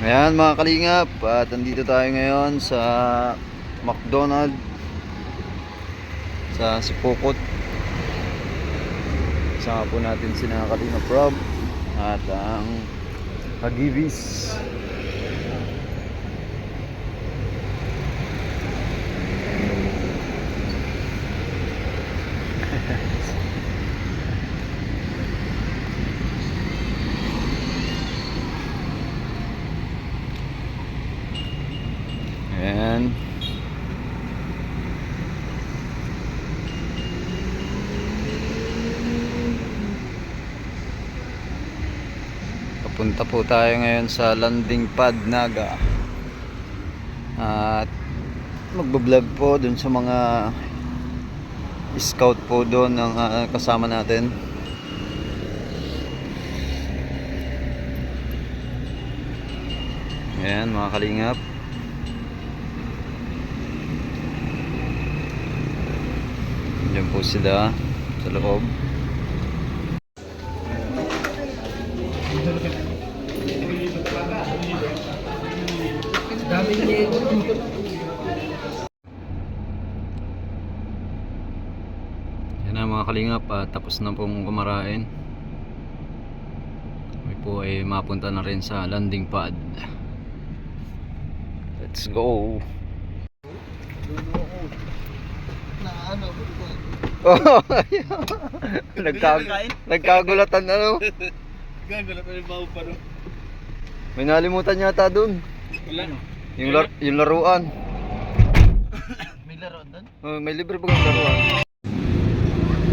Ayan mga kalingap, at nandito tayo ngayon sa McDonald sa Sipokot. Kasama po natin si Kalingap Rob at ang Hagibis. Ayan. Papunta po tayo ngayon sa landing pad Naga. At magbablog po dun sa mga scout po doon ng ah, kasama natin. Ayan mga kalingap. Diyan po sila sa loob. Mga kalingap, ah, tapos na pong kumarain. Kami po ay mapunta na rin sa landing pad. Let's go! Oh, Nagkag nagkagulatan ano? Gagalat na yung baho pa rin. May nalimutan yata dun. Wala. Yung, lar- yung laruan. May laro doon? Oh, may libre pa kang laruan.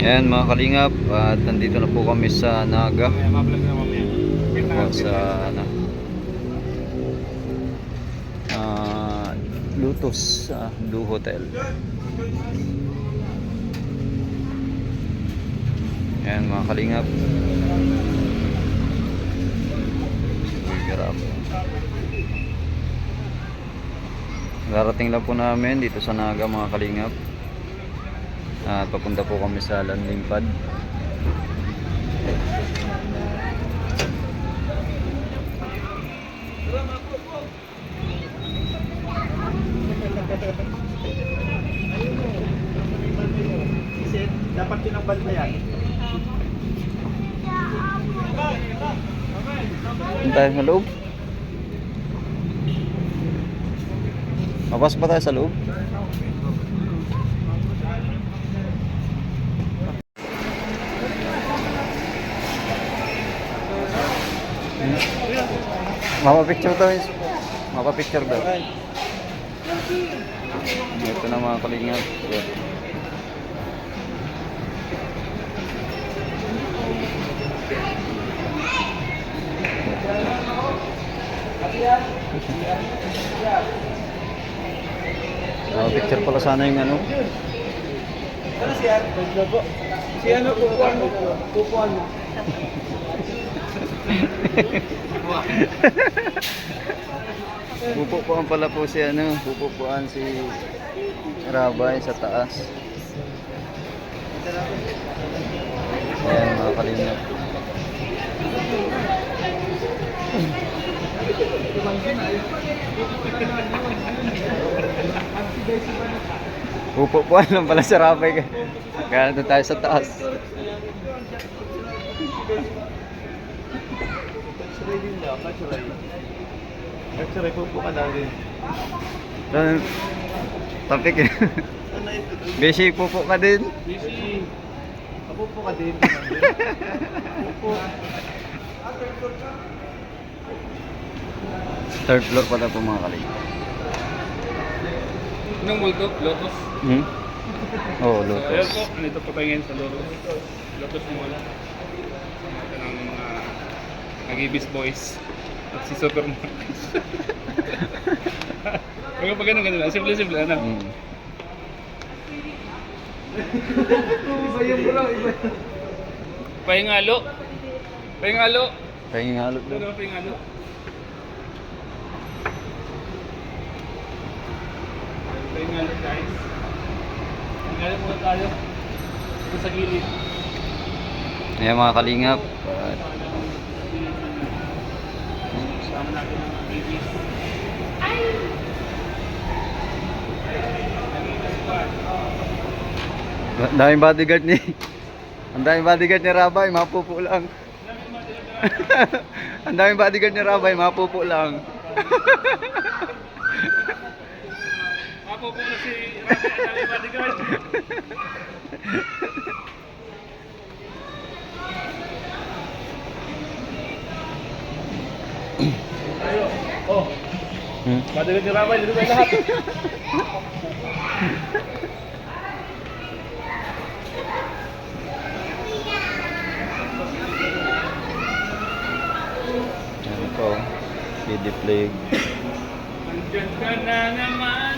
Yan mga kalingap at nandito na po kami sa Naga. Po sa ano, ah, Lutos sa Blue Hotel. Yan mga kalingap. Grabe. Darating lang po namin dito sa Naga mga kalingap. At papunta po kami sa landing pad. Kasi dapat ang bantayan. Doon tayo sa loob. Mapasok pa tayo sa loob. Mapapicture daw yun. Mapapicture daw. Ito na mga kalingap. Mapapicture pala sana yung ano. Ano si Ano? po. Si ano ano po. Pupuan mo. Pupupuan pala po si ano, pupupuan si Rabay sa taas. Ayan mga kalingap. Pupupuan lang pala si Rabay. Kaya tayo sa taas. Din daw. X-ray. X-ray po po ka na rin. Doon, Topic eh. Beshi, pupo ka din. Busy. Apo po ka din. Opo. Third floor pala po mga kalingap. Anong multo? Lotus? Hmm? Oh, Ayan po, lotus. nandito po tayo ngayon sa Lotus. Lotus Mall. Nagibis Boys at si Super Marcos. Huwag pa ganun ganun. Simple simple ano. Mm. iba yung bro, iba. Pahingalo. Pahingalo. Pahingalo daw. Ano pahingalo? Pahingalo guys. Pahingalo muna tayo. Ito sa gilid. Ayan mga kalingap. Uh, Kasama natin ang babies. ang daming bodyguard ni Ang daming bodyguard ni Rabay, mapupo lang. ang daming bodyguard ni Rabay, mapupo lang. Mapupo na si Rafi at ang bodyguard. Oh, Hmm? bodyguard ni Ramay, dito tayo lahat. Ano po? CD plague. Nandiyan ka na naman.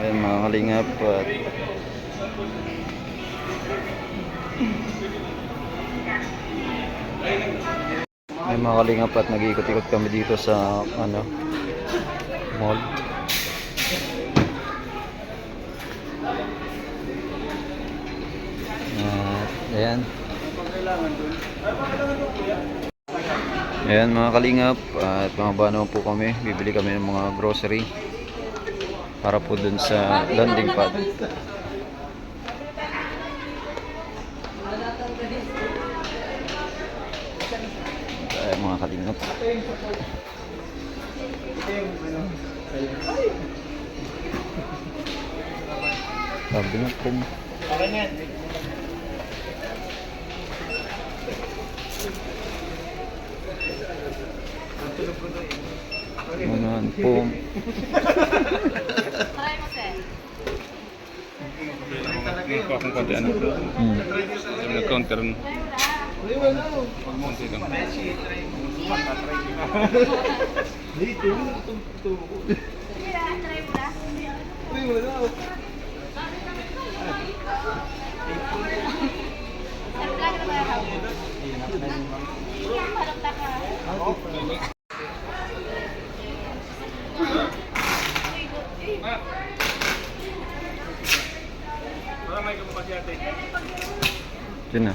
Ayan mga kalingap. At Ay mga kalingap at nag-iikot-ikot kami dito sa ano mall. At ayan. Ayan mga kalingap at mga naman po kami. Bibili kami ng mga grocery para po dun sa landing pad. Mga kalingap. Sabi na po. Mga po. Nakuha akong konti ano. Yung nag-counter. Konti lang. Para may kamukha si ate. Yun na.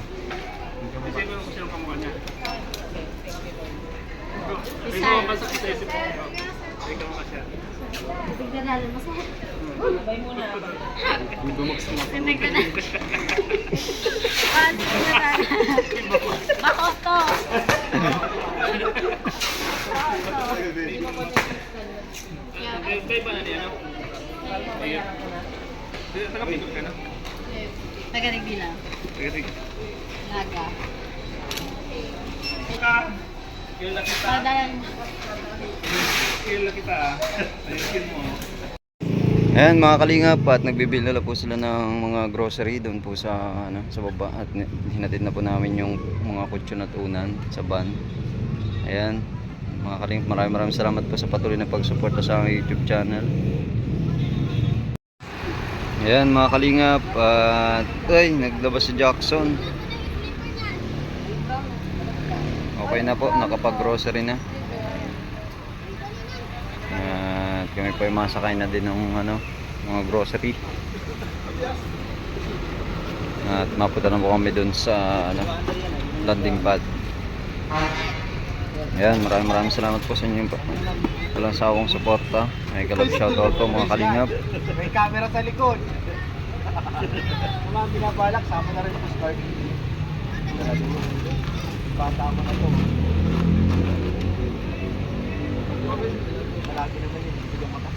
Kasi mo kung sino kamukha niya. May kamukha sa isa-isip ko. May kamukha siya. Bumagsak mo. Bakot to. Kay kay ba na niya no? Ayun. Taga-pindot ka na? Tagarig bilang. Taga-pindot. Naga. Ka. Kila kita. Padayan. Kila kita. ah. Ayusin mo. Ayan mga kalingap at nagbibili na po sila ng mga grocery doon po sa ano sa baba at hinatid na po namin yung mga kutsyon at unan sa van. Ayan mga kalingap maraming maraming salamat po sa patuloy na pagsuporta sa aking YouTube channel. Ayan mga kalingap at ay naglabas si Jackson. Okay na po nakapag-grocery na. At kami po ay masakay na din ng ano, mga grocery. At mapunta na po kami dun sa ano, landing pad. Ayan, maraming maraming salamat po sa inyo. Walang sawang suporta. May galap shoutout po mga kalingap. May camera sa likod. Mga binabalak, sama na rin sa start. Bata mo na to. Malaki naman yun, hindi ka maka.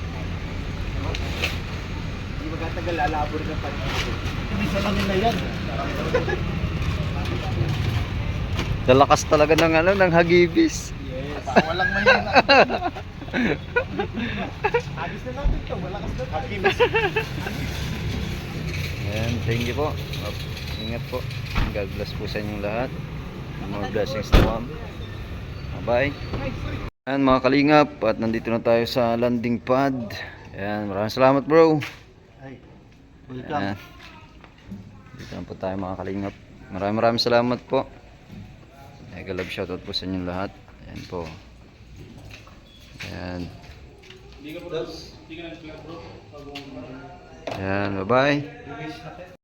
Hindi magatagal, lalabo rin ang panito. Isa lang nila yan. Dalakas talaga ng ano, ng hagibis. Yes. Walang mahina. Agis na natin to, malakas na tayo. Ayan, thank you po. Ingat po. God bless po sa inyong lahat. More blessings to come. Bye-bye. Ayan mga kalingap at nandito na tayo sa landing pad. Ayan, maraming salamat bro. Ayan. Dito na po tayo mga kalingap. Maraming maraming salamat po. Mega love shoutout po sa inyong lahat. Ayan po. Ayan. Ayan. Wish natin.